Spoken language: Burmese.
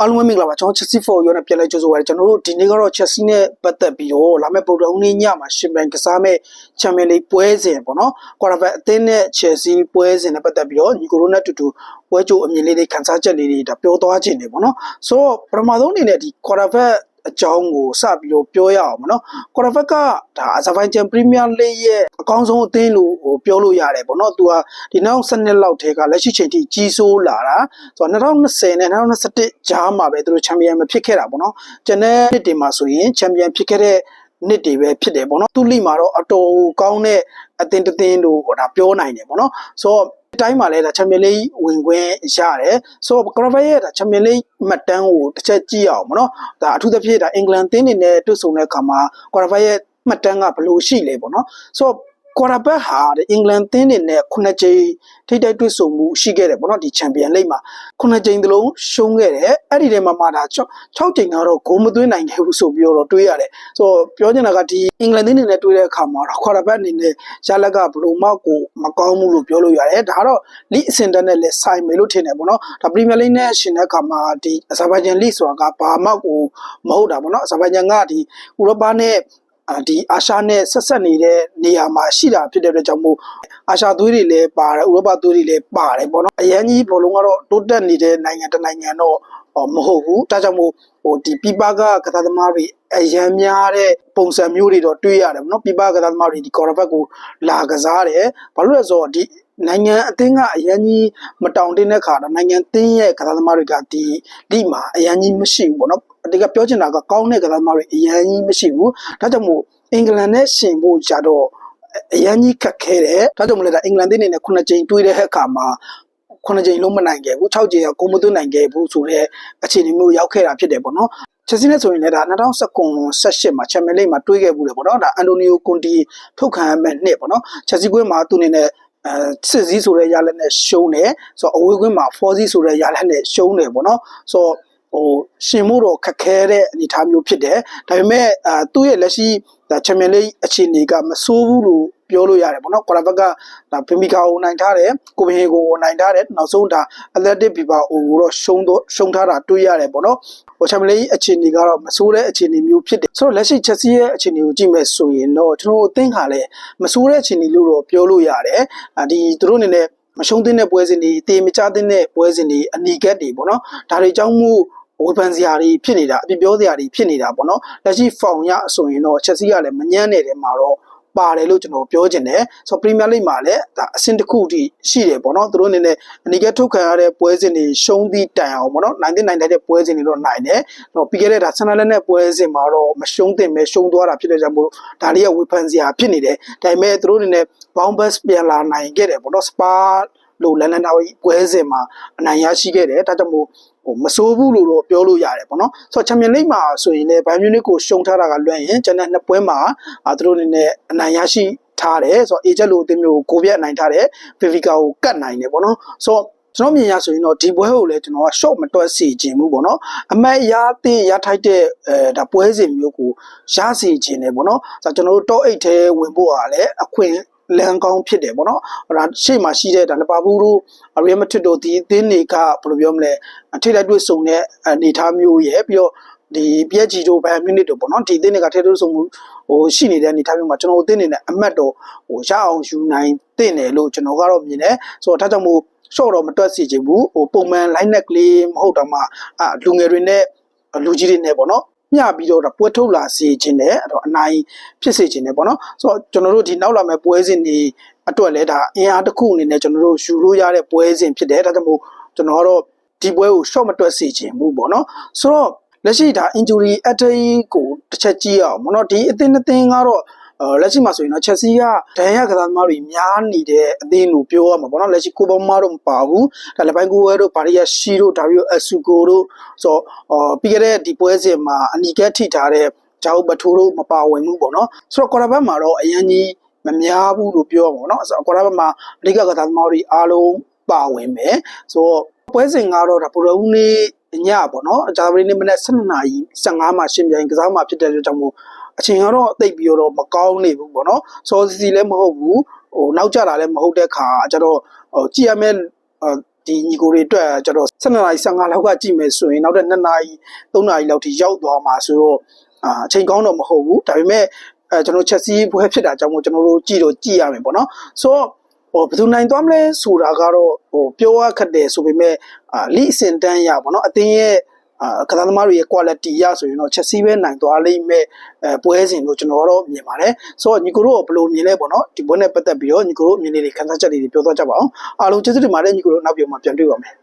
အားလုံးပဲမင်္ဂလာပါကျွန်တော် Chelsea for ရောနဲ့ပြန်လဲကြိုဆိုပါရစေကျွန်တော်တို့ဒီနေ့ကတော့ Chelsea နဲ့ပတ်သက်ပြီးတော့လာမယ့်ပုံတော်ဦးနေ့ညမှာရှင်ပန်ကစားမဲ့ Champions League ပွဲစဉ်ပေါ့နော် Quarterback အသင်းနဲ့ Chelsea ပွဲစဉ်နဲ့ပတ်သက်ပြီးတော့ညီကိုတို့နဲ့အတူတူပွဲကြိုအမြင်လေးတွေခန်းစားချက်လေးတွေဒါပြောသွားခြင်းနေပေါ့နော်ဆိုတော့ပထမဆုံးအနေနဲ့ဒီ Quarterback အကြောင်းကိုစပြီးတော့ပြောရအောင်မနော်ကွာတာဘက်ကဒါအဇာဘိုင်ဂျန်ပရီးမီးယားလိရဲ့အကောင်းဆုံးအသင်းလို့ဟိုပြောလို့ရတယ်ပေါ့နော်သူကဒီနောက်7နှစ်လောက်ထဲကလက်ရှိချိန်ထိကြီးစိုးလာတာဆိုတော့2020နဲ့2021ဂျားမှာပဲသူတို့ချန်ပီယံမဖြစ်ခဲ့တာပေါ့နော်ကျန်တဲ့နှစ်တွေမှာဆိုရင်ချန်ပီယံဖြစ်ခဲ့တဲ့နှစ်တွေပဲဖြစ်တယ်ပေါ့နော်သူလိမှာတော့အတော်ကောင်းတဲ့ အသင်းတစ်သင်းလို့ဟိုဒါပြောနိုင်တယ်ပေါ့နော်ဆိုတော့ဒီတိုင်းမှာလည်းဒါချန်ပီယံလိဝင်ခွင့်ရတယ်ဆိုတော့ကရဘရဲ့ဒါချန်ပီယံလိမှတ်တမ်းကိုတစ်ချက်ကြည့်အောင်ပေါ့နော်ဒါအထူးသဖြင့်ဒါအင်္ဂလန်သင်းတွေနဲ့တွေ့ဆုံတဲ့အခါမှာကရဘရဲ့မှတ်တမ်းကဘယ်လိုရှိလဲပေါ့နော်ဆိုတော့ ကွာရဘက်ဟာအင်္ဂလန်သင်းတွေနဲ့ခုနှစ်ကြိမ်ထိပ်တိုက်တွေ့ဆုံမှုရှိခဲ့တယ်ပေါ့နော်ဒီချန်ပီယံလိမှာခုနှစ်ကြိမ်တလုံးရှုံးခဲ့တယ်အဲ့ဒီထဲမှာမှဒါ6ကြိမ်ကတော့ဂိုးမသွင်းနိုင်ခဲ့ဘူးဆိုပြီးတော့တွေးရတယ်ဆိုတော့ပြောချင်တာကဒီအင်္ဂလန်သင်းတွေနဲ့တွေ့တဲ့အခါမှာကွာရဘက်အနေနဲ့ရလက်ကဘယ်လိုမှကိုမကောင်းဘူးလို့ပြောလို့ရတယ်ဒါကတော့လိအစင်တန်နဲ့လည်းဆိုင်မယ်လို့ထင်တယ်ပေါ့နော်ဒါပရီးမီယာလိနဲ့ရှင်တဲ့အခါမှာဒီအဇာဘိုင်ဂျန်လိဆိုတာကဘာမှကိုမဟုတ်တာပေါ့နော်အဇာဘိုင်ဂျန်ကဒီဥရောပနဲ့အာ ဒီအာရှနဲ့ဆက်ဆက်နေတဲ့နေရာမှာရှိတာဖြစ်တဲ့အတွက်ကြောင့်မို့အာရှသွေးတွေလည်းပါတယ်ဥရောပသွေးတွေလည်းပါတယ်ပေါ့နော်အရန်ကြီးဘောလုံးကတော့တိုးတက်နေတဲ့နိုင်ငံတစ်နိုင်ငံတော့မဟုတ်ဘူးဒါကြောင့်မို့ဟိုဒီပြပကကစားသမားတွေအရန်များတဲ့ပုံစံမျိုးတွေတော့တွေ့ရတယ်ပေါ့နော်ပြပကစားသမားတွေဒီကော်ရဘက်ကိုလာကစားတယ်ဘာလို့လဲဆိုတော့ဒီ နိုင်ငံအသင်းကအရန်ကြီးမတောင်တင်းတဲ့ခါတော့နိုင်ငံသင်းရဲ့ကစားသမားတွေကဒီလိမှာအရန်ကြီးမရှိဘူးပေါ့နော်အတိကပြောချင်တာကကောင်းတဲ့ကစားသမားတွေအရန်ကြီးမရှိဘူးဒါကြောင့်မို့အင်္ဂလန်နဲ့ရှင်ဖို့ကြတော့အရန်ကြီးခက်ခဲတယ်ဒါကြောင့်မလဲဒါအင်္ဂလန်သင်းနေနဲ့ခုနှစ်ကြိမ်တွေးတဲ့အခါမှာခုနှစ်ကြိမ်လုံးမနိုင်ခဲ့ဘူး6ကြိမ်ကကိုမသွင်းနိုင်ခဲ့ဘူးဆိုတော့အခြေအနေမျိုးရောက်ခဲ့တာဖြစ်တယ်ပေါ့နော်ချက်စီနဲ့ဆိုရင်လည်းဒါ2019 18မှာချန်ပီယံလိမှာတွေးခဲ့ဘူးလေပေါ့နော်ဒါအန်တိုနီယိုကွန်တီထုတ်ခံရမဲ့နှစ်ပေါ့နော်ချက်စီကွင်းမှာသူအနေနဲ့အဲ စစ်စည်းဆိုတဲ့ရလက်နဲ့ရှုံးတယ်ဆိုတော့အဝေးကွင်းမှာဖော်စည်းဆိုတဲ့ရလက်နဲ့ရှုံးတယ်ပေါ့နော်ဆိုတော့ဟိုရှင်မှုတော့ခက်ခဲတဲ့အနေအထားမျိုးဖြစ်တယ်ဒါပေမဲ့အာသူ့ရဲ့လက်ရှိ ဒါချန်ပီယံလိအခြေအနေကမဆိုးဘူးလို့ပြောလို့ရတယ်ပေါ့နော်ကွာလာဘက်ကဒါဖင်မီကာကိုနိုင်ထားတယ်ကိုဘဟေကိုနိုင်ထားတယ်နောက်ဆုံးဒါအလက်တစ်ဘီဘာအိုကိုတော့ရှုံးတော့ရှုံးထားတာတွေ့ရတယ်ပေါ့နော်ဟိုချန်ပီယံလိအခြေအနေကတော့မဆိုးတဲ့အခြေအနေမျိုးဖြစ်တယ်ဆိုတော့လက်ရှိချက်စီရဲ့အခြေအနေကိုကြည့်မယ်ဆိုရင်တော့ကျွန်တော်တို့အသင်းခါလဲမဆိုးတဲ့အခြေအနေလို့တော့ပြောလို့ရတယ်ဒီသူတို့အနေနဲ့မရှုံးသင့်တဲ့ပွဲစဉ်တွေအသေးမချသင့်တဲ့ပွဲစဉ်တွေအနီကက်တွေပေါ့နော်ဒါတွေကြောင့်မို့ ဝေဖန်စရာတွေဖြစ်နေတာအပြပြောစရာတွေဖြစ်နေတာပေါ့နော်လက်ရှိဖောင်ရဆိုရင်တော့ချက်စီကလည်းမညံ့နေတဲ့မှာတော့ပါတယ်လို့ကျွန်တော်ပြောချင်တယ်ဆိုတော့ပရီးမီယာလိမှာလည်းဒါအဆင့်တစ်ခုထိရှိတယ်ပေါ့နော်သူတို့အနေနဲ့အနီကထုတ်ခံရတဲ့ပွဲစဉ်တွေရှုံးပြီးတိုင်အောင်ပေါ့နော်နိုင်တဲ့နိုင်တဲ့ပွဲစဉ်တွေတော့နိုင်တယ်တော့ပြီးခဲ့တဲ့ဒါဆန်နလက်နဲ့ပွဲစဉ်မှာတော့မရှုံးတင်ပဲရှုံးသွားတာဖြစ်တဲ့ကြောင့်မို့ဒါလေးကဝေဖန်စရာဖြစ်နေတယ်ဒါပေမဲ့သူတို့အနေနဲ့ဘောင်းဘတ်ပြန်လာနိုင်ခဲ့တယ်ပေါ့နော်စပါလို့လန်လန်နာဝီပွဲစဉ်မှာအနိုင်ရရှိခဲ့တယ်ဒါကြောင့်မို့ ဟိုမစိုးဘူးလို့တော့ပြောလို့ရတယ်ပေါ့နော်ဆိုတော့ချန်ပီယံလိမှာဆိုရင်လည်းဘိုင်မြူနစ်ကိုရှုံထားတာကလွှဲရင်ကျန်တဲ့နှစ်ပွဲမှာသူတို့အနေနဲ့အနိုင်ရရှိထားတယ်ဆိုတော့အေဂျက်လိုအသင်းမျိုးကိုကိုပြက်နိုင်ထားတယ်ဗီဗီကာကိုကတ်နိုင်တယ်ပေါ့နော်ဆိုတော့ကျွန်တော်မြင်ရဆိုရင်တော့ဒီပွဲကိုလည်းကျွန်တော်က short မတွက်စီခြင်းဘူးပေါ့နော်အမတ်ရတဲ့ရထိုက်တဲ့အဲဒါပွဲစဉ်မျိုးကိုရစီခြင်းတယ်ပေါ့နော်ဆိုတော့ကျွန်တော်တို့ top 8ထဲဝင်ဖို့ကလည်းအခွင့် လန်ကောင်းဖြစ်တယ်ပေါ့နော်ဒါရှေ့မှာရှိတဲ့ဒါလပါဘူးတို့ရီယယ်မက်ဒရစ်တို့ဒီအသင်းတွေကဘယ်လိုပြောမလဲထိလိုက်တွေ့ဆုံတဲ့အနေအထားမျိုးရဲ့ပြီးတော့ဒီ PSG တို့ဘယ်မိနစ်တို့ပေါ့နော်ဒီအသင်းတွေကထဲတွေ့ဆုံမှုဟိုရှိနေတဲ့အနေအထားမျိုးမှာကျွန်တော်အသင်းနေနဲ့အမတ်တော့ဟိုရအောင်ယူနိုင်တဲ့တယ်လို့ကျွန်တော်ကတော့မြင်တယ်ဆိုတော့ဒါကြောင့်မို့ရှော့တော့မတွက်စီချင်ဘူးဟိုပုံမှန် line net ကလေးမဟုတ်တော့မှအလူငယ်တွေနဲ့လူကြီးတွေနဲ့ပေါ့နော် မျှပြီးတော့ပွဲထုတ်လာစေခြင်းနဲ့အဲ့တော့အနိုင်ဖြစ်စေခြင်းနဲ့ပေါ့နော်ဆိုတော့ကျွန်တော်တို့ဒီနောက်လာမယ့်ပွဲစဉ်တွေအတွက်လည်းဒါအင်အားတစ်ခုအနေနဲ့ကျွန်တော်တို့ယူလို့ရတဲ့ပွဲစဉ်ဖြစ်တယ်ဒါကြောင့်မို့ကျွန်တော်ကတော့ဒီပွဲကို short မတွက်စေခြင်းဘူးပေါ့နော်ဆိုတော့လက်ရှိဒါ injury attack ကိုတစ်ချက်ကြည့်အောင်ပေါ့နော်ဒီအသင်းအသင်းကတော့ လက်ရှိမှာဆိုရင်တော့ချက်စီကဒဏ်ရာကစားသမားတွေများနေတဲ့အသင်းကိုပြောရမှာပေါ့နော်လက်ရှိကိုဘောမားတို့မပါဘူးဒါလည်းပိုင်းကိုဝဲတို့ဘာရီယာရှီတို့ဒါရီယိုအဆူကိုတို့ဆိုတော့ပြီးခဲ့တဲ့ဒီပွဲစဉ်မှာအနီကက်ထိထားတဲ့ဂျာဥပထိုးတို့မပါဝင်ဘူးပေါ့နော်ဆိုတော့ကော်ရဘတ်မှာတော့အရင်ကြီးမများဘူးလို့ပြောပါဘောနော်ဆိုတော့ကော်ရဘတ်မှာအဓိကကစားသမားတွေအားလုံးပါဝင်မယ်ဆိုတော့ပွဲစဉ်ကတော့ဒါပရိုဦးနေ့ညပေါ့နော်ဂျာဗရီနေ့မနေ့12နာရီ15မှာရှင်ပြိုင်ကစားမှာဖြစ်တဲ့အတွက်ကြောင့်မို့ အချိန်ကတော့အသိပြီးတော့မကောင်းနေဘူးပေါ့နော်စောစီစီလည်းမဟုတ်ဘူးဟိုနောက်ကျတာလည်းမဟုတ်တဲ့ခါကျတော့ဟိုကြည့်ရမယ့်ဒီညီကိုတွေအတွက်ကျတော့12နာရီ15လောက်ကကြည့်မယ်ဆိုရင်နောက်တဲ့2နာရီ3နာရီလောက်ထိရောက်သွားမှာဆိုတော့အာအချိန်ကောင်းတော့မဟုတ်ဘူးဒါပေမဲ့အဲကျွန်တော်ချက်စီးပွဲဖြစ်တာကြောင့်မို့ကျွန်တော်တို့ကြည့်တော့ကြည့်ရမယ်ပေါ့နော်ဆိုတော့ဟိုဘယ်သူနိုင်သွားမလဲဆိုတာကတော့ဟိုပြောရခက်တယ်ဆိုပေမဲ့အာလိအစင်တန်းရပေါ့နော်အတင်းရဲ့အာ ကစားသမားတွေရဲ့ quality ရဆိုရင်တော့ချက်စီးပဲနိုင်သွားလိမ့်မဲ့အဲပွဲစဉ်လို့ကျွန်တော်တော့မြင်ပါတယ်ဆိုတော့ညီကိုတို့ကဘယ်လိုမြင်လဲပေါ့နော်ဒီပွဲနဲ့ပတ်သက်ပြီးတော့ညီကိုတို့အမြင်လေးတွေခန်းစားချက်လေးတွေပြောသွားကြပါအောင်အားလုံးကျေးဇူးတင်ပါတယ်ညီကိုတို့နောက်ပြန်မှပြန်တွေ့ပါမယ်